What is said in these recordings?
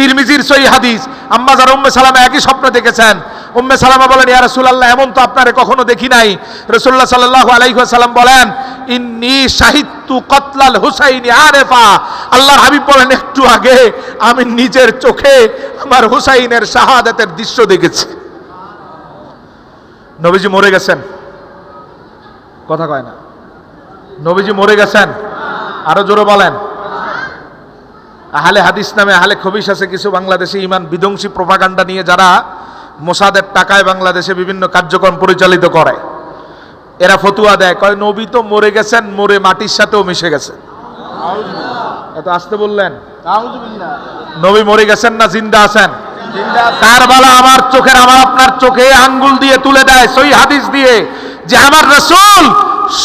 তিরমিজির সই হাদিস। আম্মাজার উম্মে সালামা একই স্বপ্ন দেখেছেন। উম্মে সালামা বলেন, ইয়া রাসূলুল্লাহ, এমন তো আপনারে কখনো দেখি নাই। রাসূলুল্লাহ সাল্লাল্লাহু আলাইহি বলেন, ইন্নি শাহিদতু কতলাল হুসাইনি আরেফা। আল্লাহর হাবিব বলেন, একটু আগে আমি নিজের চোখে আমার হুসাইনের শাহাদাতের দৃশ্য দেখেছি। নবীজি মরে গেছেন। কথা কয় না। নবীজি মরে গেছেন। আরও জোরে বলেন। আহলে হাদিস নামে আহলে খবিস আছে কিছু বাংলাদেশে ইমান বিধ্বংসী প্রভাকাণ্ডা নিয়ে যারা মোসাদের টাকায় বাংলাদেশে বিভিন্ন কার্যক্রম পরিচালিত করে। এরা ফতুয়া দেয় কয় নবী তো মরে গেছেন মরে মাটির সাথেও মিশে গেছেন এত আসতে বললেন। নবী মরে গেছেন না জিন্দা আছেন? কারবালা আমার চোখের আমার আপনার চোখে আঙ্গুল দিয়ে তুলে দেয় সই হাদিস দিয়ে যে আমার রসুল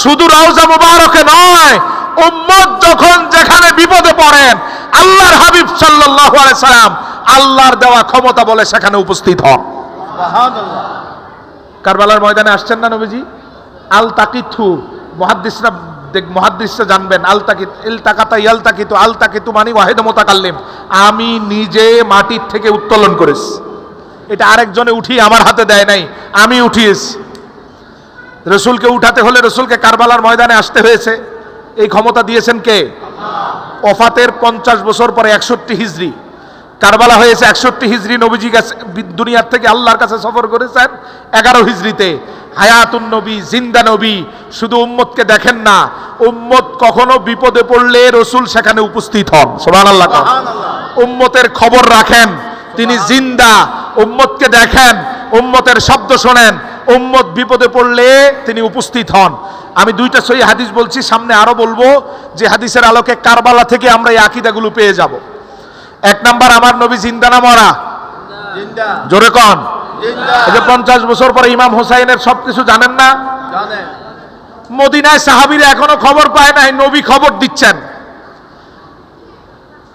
শুধু রওজা মুবারকে নয় উম্মত যখন যেখানে বিপদে পড়েন আল্লাহর হাবিব সাল্লাল্লাহু আলাইহি সাল্লাম আল্লাহর দেওয়া ক্ষমতা বলে সেখানে উপস্থিত হন। কারবালার ময়দানে আসছেন না নবীজি? আল তাকিথু মহাদ্দিসরা মহাদ্দিসরা জানবেন আল তাকিত ইল তাকাতা ইয়াল তাকিতু আল তাকিতু মানে ওয়াহিদ মোতাকাল্লিম। আমি নিজে মাটির থেকে উত্তোলন করেছি। এটা আরেকজনে উঠিয়ে আমার হাতে দেয় নাই আমি উঠিয়েছি। রসুলকে উঠাতে হলে রসুলকে কারবালার ময়দানে আসতে হয়েছে। এই ক্ষমতা দিয়েছেন কে? ওফাতের পঞ্চাশ বছর পরে একষট্টি হিজড়ি কারবালা হয়েছে একষট্টি হিজড়ি নবীজি বি- দুনিয়ার থেকে আল্লাহর কাছে সফর করেছেন এগারো হিজড়িতে হায়াতুন নবী জিন্দা নবী শুধু উম্মতকে দেখেন না। উম্মত কখনো বিপদে পড়লে রসুল সেখানে উপস্থিত হন। সোমান আল্লাহ উম্মতের খবর রাখেন তিনি জিন্দা উম্মতকে দেখেন উম্মতের শব্দ শোনেন উম্মত বিপদে পড়লে তিনি উপস্থিত হন। আমি দুইটা সহি হাদিস বলছি সামনে আরও বলব যে হাদিসের আলোকে কারবালা থেকে আমরা এই আকিদাগুলো পেয়ে যাব। এক নাম্বার আমার নবী জিন্দা না মরা? জোরে কন। এই যে পঞ্চাশ বছর পরে ইমাম হোসাইনের সবকিছু জানেন না? মদিনায় সাহাবিরা এখনও খবর পায় নাই নবী খবর দিচ্ছেন।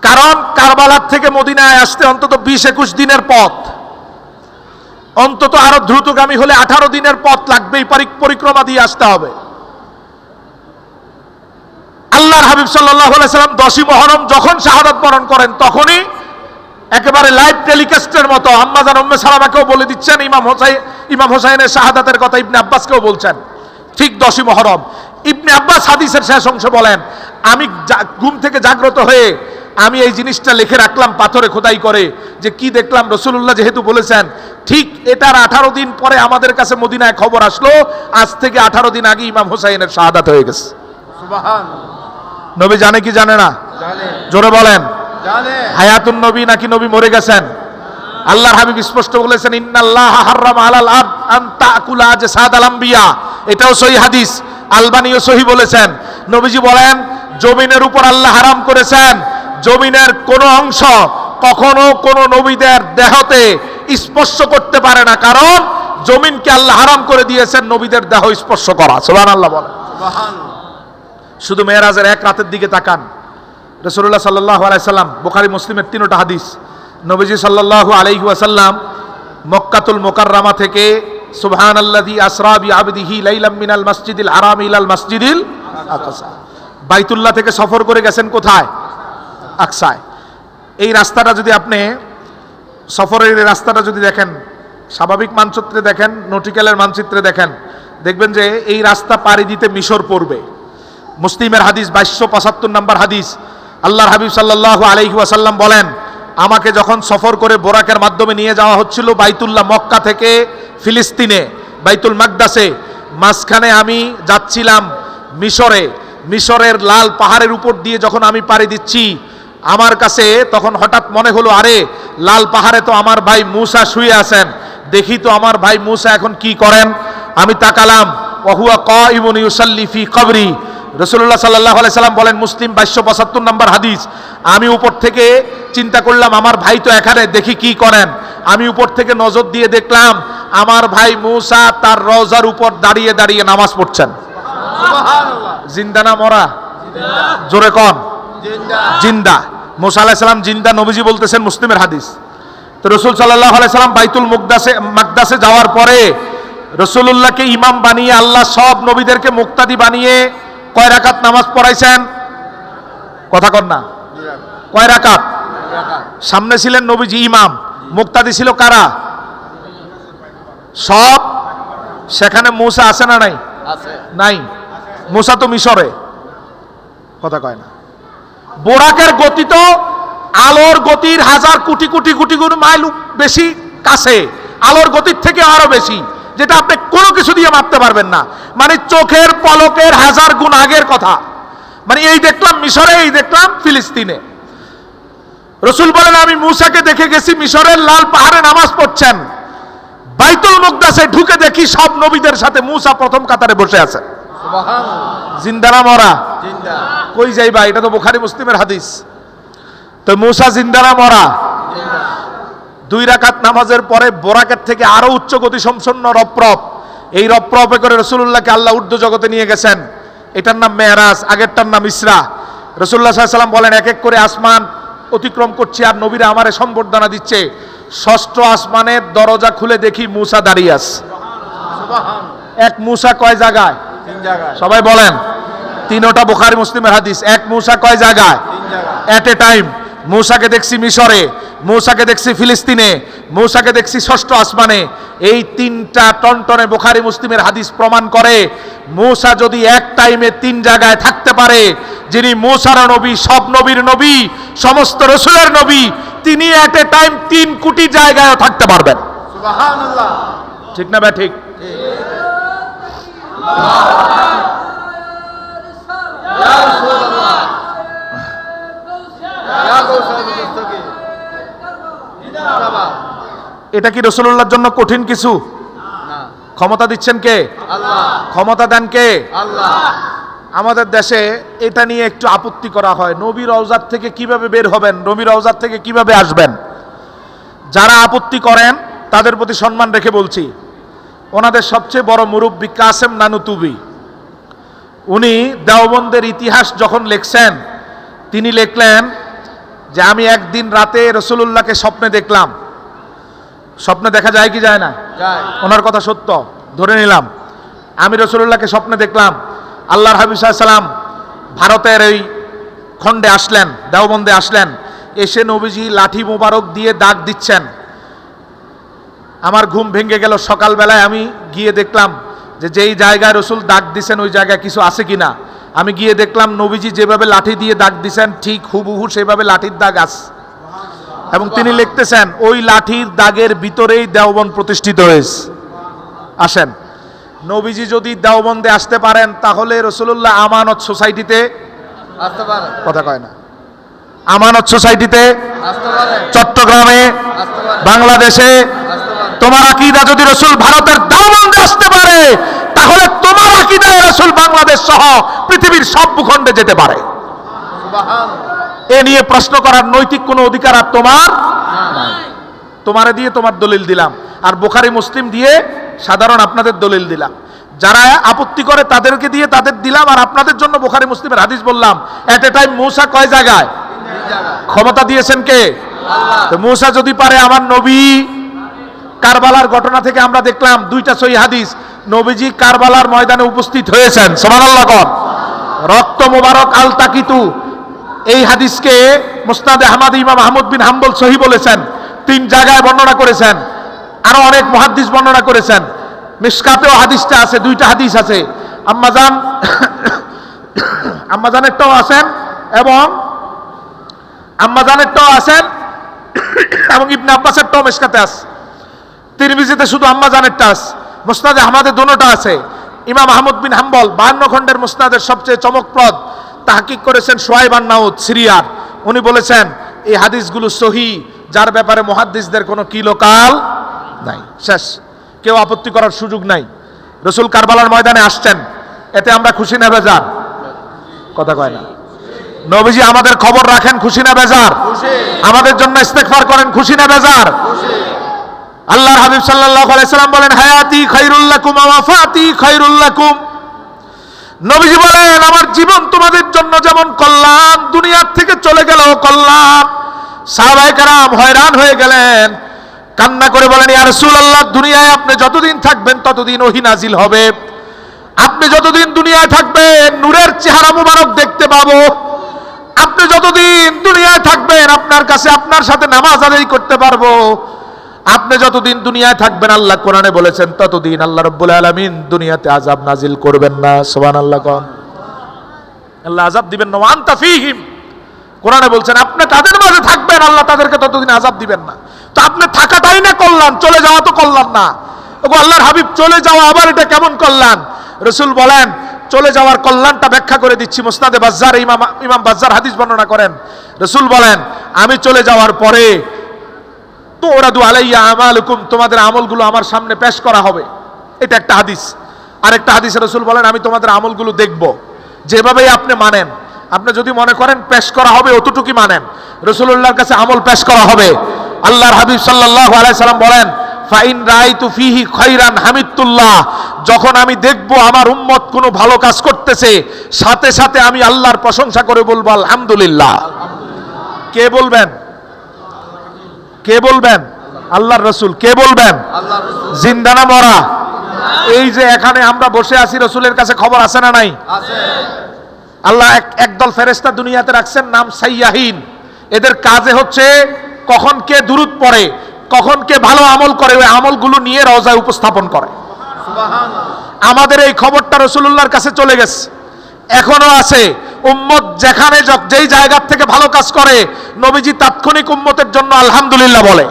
কারণ কারবালার থেকে মদিনায় আসতে অন্তত বিশ একুশ দিনের পথ। অন্তত আরও দ্রুতগামী হলে আঠারো দিনের পথ লাগবেই পরি- পরিক্রমা দিয়ে আসতে হবে। আল্লাহর হাবিব সাল্লাম দশই মহরম যখন শাহাদাত বরণ করেন, তখনই একেবারে লাইভ টেলিকাস্টের মতো আম্মাজান উম্মে সালামাকেও বলে দিচ্ছেন, ইমাম হোসাই ইমাম হোসাইনের শাহাদাতের কথা ইবনে আব্বাসকেও বলছেন, ঠিক দশই মহরম। ইবনে আব্বাস হাদিসের শেষ অংশ বলেন, আমি ঘুম থেকে জাগ্রত হয়ে আমি এই জিনিসটা লিখে রাখলাম পাথরে খোদাই করে যে কি দেখলাম রসুল্লাহ যেহেতু বলেছেন ঠিক এটার আঠারো দিন পরে আমাদের কাছে মদিনায় খবর আসলো। আজ থেকে আঠারো দিন আগে ইমাম হোসাইনের শাহাদাত হয়ে গেছে। নবী জানে কি জানে না? জোরে বলেন। হায়াতুন নবী নাকি নবী মরে গেছেন? আল্লাহর হাবিব স্পষ্ট বলেছেন ইন্নাল্লাহ হারাম আলাল আব আন তাকুলা যে সাদ আলাম্বিয়া এটাও সহি হাদিস। আলবানিও সহি বলেছেন। নবীজি বলেন জমিনের উপর আল্লাহ হারাম করেছেন। জমিনের কোন অংশ কখনো কোন নবীদের দেহতে স্পর্শ করতে পারে না কারণ জমিনকে আল্লাহ হারাম করে দিয়েছেন নবীদের দেহ স্পর্শ করা। সুবহানাল্লাহ বলেন। শুধু মেয়েরাজের এক রাতের দিকে তাকান। রসুল্লাহ সাল্লাহ আলাইসাল্লাম বোখারি মুসলিমের তিনোটা হাদিস। নবীজি সাল্লাহ আলাইহি ওয়াসাল্লাম মক্কাতুল মোকাররামা থেকে সুবহান আল্লাদি আসরাবি আবদিহি লাইলাম মিনাল মসজিদিল আরাম ইলাল মসজিদিল আকসা। বাইতুল্লাহ থেকে সফর করে গেছেন কোথায়? আকসায়। এই রাস্তাটা যদি আপনি সফরের রাস্তাটা যদি দেখেন, স্বাভাবিক মানচিত্রে দেখেন, নটিক্যালের মানচিত্রে দেখেন, দেখবেন যে এই রাস্তা পাড়ি দিতে মিশর পড়বে। মুসলিমের হাদিস, বাইশশো পঁচাত্তর নম্বর হাদিস, আল্লাহর হাবিব সাল্লাহ ওয়াসাল্লাম বলেন, আমাকে যখন সফর করে বোরাকের মাধ্যমে নিয়ে যাওয়া হচ্ছিল বাইতুল্লাহ মক্কা থেকে ফিলিস্তিনে, বাইতুল মাকদাসে, মাঝখানে আমি যাচ্ছিলাম মিশরে। মিশরের লাল পাহাড়ের উপর দিয়ে যখন আমি পাড়ি দিচ্ছি, আমার কাছে তখন হঠাৎ মনে হলো, আরে লাল পাহাড়ে তো আমার ভাই মুসা শুয়ে আছেন। দেখি তো আমার ভাই মুসা এখন কি করেন। আমি তাকালাম ওহুয়া ক ইমন ইউসাল্লি ফি কবরি। রসুল্লাহ সাল্লাহ সাল্লাম বলেন মুসলিম বাইশশো পঁচাত্তর নম্বর হাদিস। আমি উপর থেকে চিন্তা করলাম আমার ভাই তো এখানে দেখি কি করেন? আমি উপর থেকে নজর দিয়ে দেখলাম আমার ভাই মুসা তার রজার উপর দাঁড়িয়ে দাঁড়িয়ে নামাজ পড়ছেন। জিন্দা না মরা? জোরে কন। জিন্দা। মুসা আলাহিসাল্লাম জিন্দা নবীজি বলতেছেন মুসলিমের হাদিস। তো রসুল সাল্লাহ আলাইসাল্লাম বাইতুল মুকদাসে মাকদাসে যাওয়ার পরে রসুল্লাহকে ইমাম বানিয়ে আল্লাহ সব নবীদেরকে মুক্তাদি বানিয়ে কয় রাকাত নামাজ পড়াইছেন? কথা কর না। কয় রাকাত? সামনে ছিলেন নবীজি ইমাম। মুক্তাদি ছিল কারা? সব? সেখানে মূসা আছে না নাই? নাই। মূসা তো মিশরে। কথা কয় না। বোরাকের গতি তো আলোর গতির হাজার কোটি কোটি কোটি গুণ মাইল বেশি কাছে। আলোর গতির থেকে আরও বেশি, যেটা আপনি কোনো কিছু দিয়ে মাপতে পারবেন না। মানে চোখের পলকের হাজার গুণ আগের কথা। মানে এই দেখলাম মিশরে, এই দেখলাম ফিলিস্তিনে। রসুল বলেন, আমি মূসাকে দেখে গেছি, মিশরের লাল পাহাড়ে নামাজ পড়ছেন। বাইতুল মুকদাসে ঢুকে দেখি সব নবীদের সাথে মূসা প্রথম কাতারে বসে আছে। জিন্দারা মরা? কই যাইবা? এটা তো বোখারি মুসলিমের হাদিস। তো মূসা জিন্দারা মরা? দুই রাকাত নামাজের পরে বোরাকের থেকে আরও উচ্চ গতি সম্পন্ন রপ্রপ এই রপ্রপে করে রসুল্লাহকে আল্লাহ উর্দু জগতে নিয়ে গেছেন। এটার নাম মেহরাজ আগেরটার নাম ইসরা। রসুল্লাহ সাল্লাম বলেন এক এক করে আসমান অতিক্রম করছি আর নবীরা আমারে সম্বর্ধনা দিচ্ছে। ষষ্ঠ আসমানের দরজা খুলে দেখি মূসা দাঁড়িয়ে আছে। সুবহান। এক মূসা কয় জায়গায়? সবাই বলেন তিনোটা বোখারি মুসলিমের হাদিস। এক মূসা কয় জায়গায়? তিন জায়গায়। এট এ টাইম মূসাকে দেখছি মিশরে মূসাকে দেখছি ফিলিস্তিনে মূসাকে দেখছি ষষ্ঠ আসমানে। এই তিনটা টনটনে বোখারি মুসলিমের হাদিস প্রমাণ করে মূসা যদি এক টাইমে তিন জায়গায় থাকতে পারে যিনি মূসারা নবী সব নবীর নবী সমস্ত রসুলের নবী তিনি এট এ টাইম তিন কোটি জায়গায় থাকতে পারবেন। ঠিক না ব্যা ঠিক ইয়া রাসূলুল্লাহ ইয়া গৌসাল মুস্তাকি জিন্দাবাদ এটা কি রসুল্লাহর জন্য কঠিন কিছু? ক্ষমতা দিচ্ছেন কে? ক্ষমতা দেন কে? আমাদের দেশে এটা নিয়ে একটু আপত্তি করা হয়। নবী রওজার থেকে কীভাবে বের হবেন? নবী রওজার থেকে কীভাবে আসবেন? যারা আপত্তি করেন তাদের প্রতি সম্মান রেখে বলছি। ওনাদের সবচেয়ে বড় মুরব্বী কাসেম নানুতুবি। উনি দেওবন্দের ইতিহাস যখন লিখছেন তিনি লিখলেন যে আমি একদিন রাতে রসুলুল্লাহকে স্বপ্নে দেখলাম। স্বপ্নে দেখা যায় কি যায় না? ওনার কথা সত্য ধরে নিলাম। আমি রসুল্লাহকে স্বপ্নে দেখলাম আল্লাহর হাবিব সাল্লাম ভারতের এই খণ্ডে আসলেন দেওবন্দে আসলেন। এসে নবীজি লাঠি মোবারক দিয়ে দাগ দিচ্ছেন। আমার ঘুম ভেঙে গেল। সকালবেলায় আমি গিয়ে দেখলাম যে যেই জায়গায় রসুল দাগ দিছেন ওই জায়গায় কিছু আছে কিনা। আমি গিয়ে দেখলাম নবীজি যেভাবে লাঠি দিয়ে দাগ দিছেন ঠিক হুবহু সেভাবে লাঠির দাগ আছে এবং তিনি লিখতেছেন ওই লাঠির দাগের ভিতরেই দেওবন প্রতিষ্ঠিত হয়েছে। আসেন। নবীজি যদি দেওবন্দে আসতে পারেন তাহলে রসুল্লাহ আমানত সোসাইটিতে আসতে কথা কয় না। আমানত সোসাইটিতে চট্টগ্রামে বাংলাদেশে তোমার আকিদা যদি রসুল ভারতের দেওবন্দে আসতে পারে, তাহলে তোমার আকিদায় রসুল বাংলাদেশ সহ পৃথিবীর সব ভূখণ্ডে যেতে পারে। এ নিয়ে প্রশ্ন করার নৈতিক কোনো অধিকার আর তোমার তোমারে দিয়ে তোমার দলিল দিলাম। আর বোখারি, মুসলিম দিয়ে সাধারণ আপনাদের দলিল দিলাম। যারা আপত্তি করে তাদেরকে দিয়ে তাদের দিলাম, আর আপনাদের জন্য বোখারি, মুসলিমের হাদিস বললাম এট এ টাইম মূসা কয় জায়গায়? ক্ষমতা দিয়েছেন কে? মূসা যদি পারে আমার নবী কারবালার ঘটনা থেকে আমরা দেখলাম দুইটা সই হাদিস। নবীজি কারবালার ময়দানে উপস্থিত হয়েছেন। কন। রক্ত মোবারক আল তাকিতু এই হাদিসকে মুসনাদে আহমদ, ইমাম আহমদ বিন হাম্বল সহি বলেছেন। তিন জায়গায় বর্ণনা করেছেন। আরও অনেক মহাদিস বর্ণনা করেছেন। মিসকাতেও হাদিসটা আছে, দুইটা হাদিস আছে। আম্মাজান আম্মাজানেরটাও আছেন এবং আম্মাজানেরটাও আছেন এবং ইবনে আব্বাসেরটাও মেশকাতে আছে। তিরমিজিতে শুধু আম্মা জানের টাস মুসনাদে আহমদের দোনোটা আছে। ইমাম আহমদ বিন হাম্বল বাহান্ন খণ্ডের মুসনাদের সবচেয়ে চমকপ্রদ তাহকিক করেছেন সোয়াইব নাউদ সিরিয়ার। উনি বলেছেন এই হাদিসগুলো সহি যার ব্যাপারে মহাদ্দিসদের কোনো কিলোকাল নাই। শেষ। কেউ আপত্তি করার সুযোগ নাই। রসুল কারবালার ময়দানে আসছেন। এতে আমরা খুশি না বেজার? কথা কয় না। নবীজি আমাদের খবর রাখেন খুশি না বেজার? আমাদের জন্য ইস্তেগফার করেন খুশি না বেজার? খুশি আল্লাহর হাবিব সাল্লাম বলেন, হায়াতি খায়রুল লাকুম ওয়া ওয়াফাতি খায়রুল লাকুম। নবীজি বলেন, আমার জীবন তোমাদের জন্য যেমন কল্যাণ, দুনিয়ার থেকে চলে গেল কল্যাণ। সাহাবায়ে কারাম হয়রান হয়ে গেলেন, কান্না করে বলেন, ইয়া রাসূলুল্লাহ, দুনিয়ায় আপনি যতদিন থাকবেন ততদিন ওহী নাজিল হবে। আপনি যতদিন দুনিয়ায় থাকবেন, নূরের চেহারা মুবারক দেখতে পাবো। আপনি যতদিন দুনিয়ায় থাকবেন, আপনার কাছে আপনার সাথে নামাজ আদায় করতে পারব। আপনি যতদিন দুনিয়ায় থাকবেন, আল্লাহ কোরআনে বলেছেন, ততদিন আল্লাহ রব্বুল আলমিন দুনিয়াতে আজাব নাজিল করবেন না। সোবান আল্লাহ কন। আল্লাহ আজাব দিবেন না। ওয়ান্তা তাফিহিম কোরআনে বলছেন, আপনি তাদের মাঝে থাকবেন, আল্লাহ তাদেরকে ততদিন আজাব দিবেন না। তো আপনি থাকাটাই না করলাম চলে যাওয়া তো করলাম না। আল্লাহর হাবিব, চলে যাওয়া আবার এটা কেমন করলাম রসুল বলেন, চলে যাওয়ার কল্যাণটা ব্যাখ্যা করে দিচ্ছি। মোস্তাদে বাজ্জার, ইমাম ইমাম বাজ্জার হাদিস বর্ণনা করেন। রসুল বলেন, আমি চলে যাওয়ার পরে তো ওরা দু আলাইয়া আমালুকুম, তোমাদের আমলগুলো আমার সামনে পেশ করা হবে। এটা একটা হাদিস। আরেকটা হাদিসে রসুল বলেন, আমি তোমাদের আমলগুলো দেখব। যেভাবেই আপনি মানেন, আপনি যদি মনে করেন পেশ করা হবে, অতটুকুই মানেন। রসুল্লাহর কাছে আমল পেশ করা হবে। আল্লাহর হাবিব সাল্লাহ আলাইসাল্লাম বলেন, ফাইন রাইতু ফিহি খৈরান হামিদুল্লাহ যখন আমি দেখব আমার উম্মত কোনো ভালো কাজ করতেছে, সাথে সাথে আমি আল্লাহর প্রশংসা করে বলব, আলহামদুলিল্লাহ। কে বলবেন? কে বলবেন? আল্লাহর রসুল কে বলবেন? জিন্দানা মরা? এই যে এখানে আমরা বসে আছি রসুলের কাছে খবর আছে না নাই? আল্লাহ একদল ফেরেস্তা দুনিয়াতে রাখছেন নাম সাইয়াহিন। এদের কাজে হচ্ছে কখন কে দূরত পড়ে কখন কে ভালো আমল করে ওই আমলগুলো নিয়ে রওজায় উপস্থাপন করে। আমাদের এই খবরটা রসুল্লাহর কাছে চলে গেছে। এখনও আছে। উম্মত যেখানে যেই জায়গার থেকে ভালো কাজ করে নবীজি তাৎক্ষণিক উম্মতের জন্য আলহামদুলিল্লাহ বলে।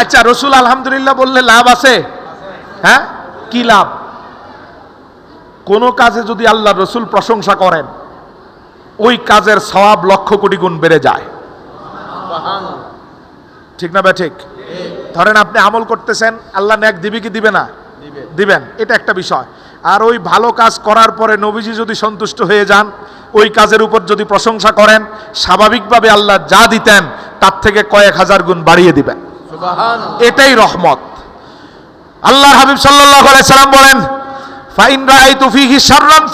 আচ্ছা রসুল আলহামদুলিল্লাহ বললে লাভ আছে? হ্যাঁ? কি লাভ? কোন কাজে যদি আল্লাহ রসুল প্রশংসা করেন ওই কাজের সওয়াব লক্ষ কোটি গুণ বেড়ে যায়। ঠিক না ঠিক? ধরেন আপনি আমল করতেছেন আল্লাহ ন্যাক দিবে কি দিবে না? দিবেন। এটা একটা বিষয়। আর ওই ভালো কাজ করার পরে নবীজি যদি সন্তুষ্ট হয়ে যান ওই কাজের উপর যদি প্রশংসা করেন স্বাভাবিকভাবে আল্লাহ যা দিতেন তার থেকে কয়েক হাজার গুণ বাড়িয়ে দিবেন। এটাই রহমত। আল্লাহ হাবিব সাল্লাহ সাল্লাম বলেন ফাইন ফীহি শাররান